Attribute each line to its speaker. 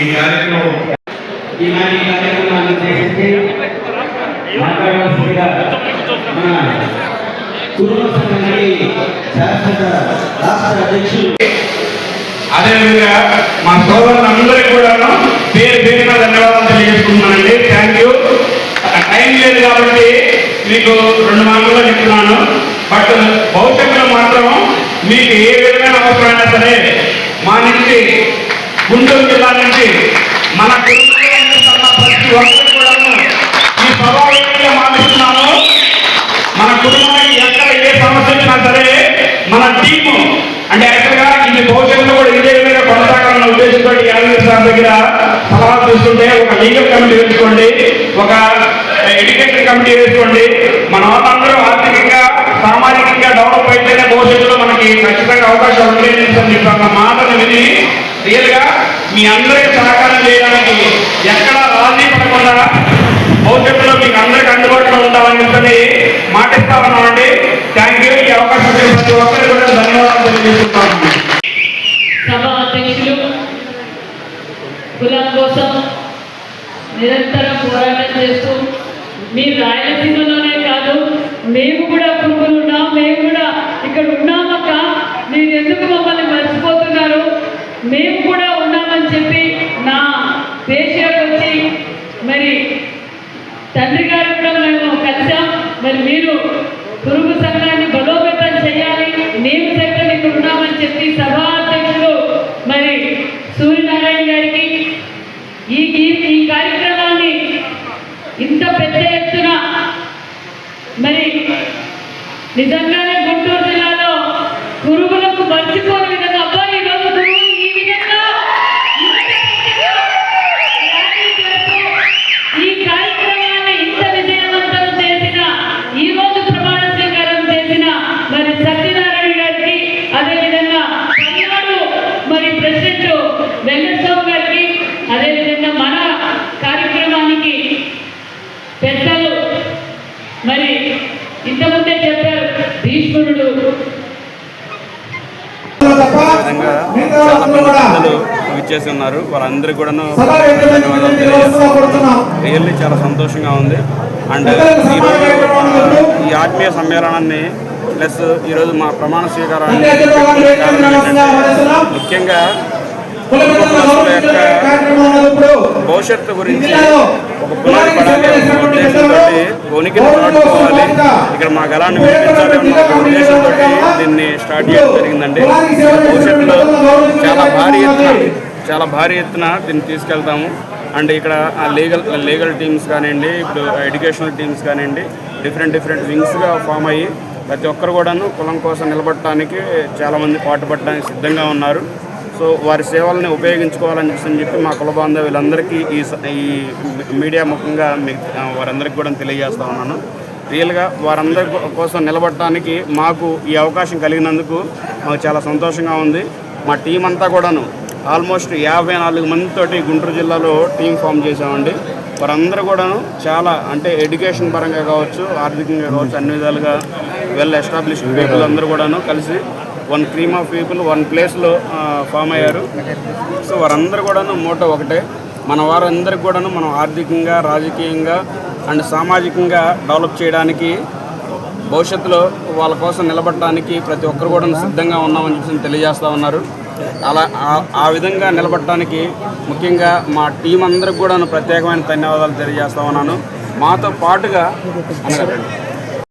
Speaker 1: ఈ కార్యక్రమం
Speaker 2: ఈనాటి కార్యక్రమాన్ని ఉద్దేశించి మాట్లాడవలసిందిగా మన కుటుంబ సంఘానికి శాశ్వత రాష్ట్ర అధ్యక్షులు
Speaker 3: అదేవిధంగా మా సోదరులందరికీ కూడా పేరు పేరున ధన్యవాదాలు తెలియజేసుకుంటున్నానండి. థ్యాంక్ యూ టైం లేదు కాబట్టి మీకు రెండు మార్గంలో చెప్తున్నాను. బట్ భవిష్యత్తులో మాత్రం మీకు ఏ విధమైన అవసరమైనా సరే మా నుంచి గుంటూరు జిల్లా నుంచి మన ప్రతి ఒక్కరు కూడా ఈ ప్రభావంగా మాటిస్తున్నాను మన కుటుంబానికి ఎక్కడ ఏ సమస్య వచ్చినా సరే మన టీము అంటే యాక్చువల్గా ఇది భవిష్యత్తులో కూడా ఇదే విధంగా కొనసాగాలన్న ఉద్దేశంతో యాదగిరి సార్ దగ్గర సలహా తీసుకుంటే ఒక లీగల్ కమిటీ వేసుకోండి ఒక ఎడ్యుకేషన్ కమిటీ వేసుకోండి మన వాళ్ళందరూ ఆర్థికంగా సామాజికంగా డెవలప్ అయితేనే భవిష్యత్తులో మనకి ఖచ్చితంగా అవకాశం ఉండేది అని చెప్పి ఒక మాటను విని రియల్గా మీ అందరికీ సహకారం చేయడానికి ఎక్కడ రాజీ పడకుండా భవిష్యత్తులో మీకు అందరికి అందుబాటులో ఉంటామని చెప్పని మాటిస్తా ఉన్నామండి థ్యాంక్ యూ ఈ అవకాశం ప్రతి ఒక్కరికి కూడా ధన్యవాదాలు తెలియజేస్తున్నాను
Speaker 4: సభ అధ్యక్షులు కులం కోసం నిరంతరం పోరాటం చేస్తూ మీ రాయలసీమలోనే కాదు మేము కూడా ఉన్నామని చెప్పి నా దేశాలు వచ్చి మరి తండ్రి గారు కూడా మేము కలిసాం. మరి మీరు పురుగు సంఘాన్ని బలోపేతం చేయాలి. మేము సైతం ఇక్కడ ఉన్నామని చెప్పి సభా అధ్యక్షుడు మరి సూర్యనారాయణ గారికి ఈ ఈ కార్యక్రమాన్ని ఇంత పెద్ద ఎత్తున మరి నిజంగానే గుంటూరు జిల్లాలో పురుగులకు మర్చిపో విధంగా
Speaker 5: చాలా మంది పెద్దలు విచ్చేసి ఉన్నారు. వాళ్ళందరికీ కూడాను రియల్లీ చాలా సంతోషంగా ఉంది. అండ్ ఈరోజు ఈ ఆత్మీయ సమ్మేళనాన్ని ప్లస్ ఈరోజు మా ప్రమాణ స్వీకారాన్ని ముఖ్యంగా యొక్క భవిష్యత్తు గురించి ఒక పునాది పడాలి అనే ఉద్దేశంతో ఉనికిని చాటుకోవాలి ఇక్కడ మా గలాన్ని వినిపించాలి అన్న ఒక ఉద్దేశంతో దీన్ని స్టార్ట్ చేయడం జరిగిందండి. భవిష్యత్తులో చాలా భారీ ఎత్తున చాలా భారీ ఎత్తున దీన్ని తీసుకెళ్తాము. అండ్ ఇక్కడ ఆ లీగల్ లీగల్ టీమ్స్ కానివ్వండి ఇప్పుడు ఎడ్యుకేషనల్ టీమ్స్ కానివ్వండి డిఫరెంట్ డిఫరెంట్ వింగ్స్గా ఫామ్ అయ్యి ప్రతి ఒక్కరు కూడాను కులం కోసం నిలబడటానికి చాలామంది పాటుపడడానికి సిద్ధంగా ఉన్నారు. సో వారి సేవల్ని ఉపయోగించుకోవాలని చెప్పి- చెప్పి మా కుల బాంధవ్యులందరికీ ఈ ఈ మీడియా ముఖంగా వారందరికీ కూడా తెలియజేస్తా ఉన్నాను. రియల్గా వారందరి కోసం నిలబడటానికి మాకు ఈ అవకాశం కలిగినందుకు మాకు చాలా సంతోషంగా ఉంది. మా టీం అంతా కూడాను ఆల్మోస్ట్ యాభై నాలుగు మందితోటి గుంటూరు జిల్లాలో టీం ఫామ్ చేసామండి వారందరూ కూడాను చాలా అంటే ఎడ్యుకేషన్ పరంగా కావచ్చు ఆర్థికంగా కావచ్చు అన్ని విధాలుగా వెల్ ఎస్టాబ్లిష్డ్ పీపుల్ అందరూ కూడాను కలిసి one cream of people one ప్లేస్లో ఫామ్ అయ్యారు. సో వారందరూ కూడాను మోటో ఒకటే. మన వారందరికి కూడాను మనం ఆర్థికంగా రాజకీయంగా అండ్ సామాజికంగా డెవలప్ చేయడానికి భవిష్యత్తులో వాళ్ళ కోసం నిలబడటానికి ప్రతి ఒక్కరు కూడా సిద్ధంగా ఉన్నామని చెప్పి తెలియజేస్తూ ఉన్నారు. అలా ఆ- విధంగా నిలబడటానికి ముఖ్యంగా మా టీం అందరికి కూడా ప్రత్యేకమైన ధన్యవాదాలు తెలియజేస్తా ఉన్నాను. మాతో పాటుగా అనగా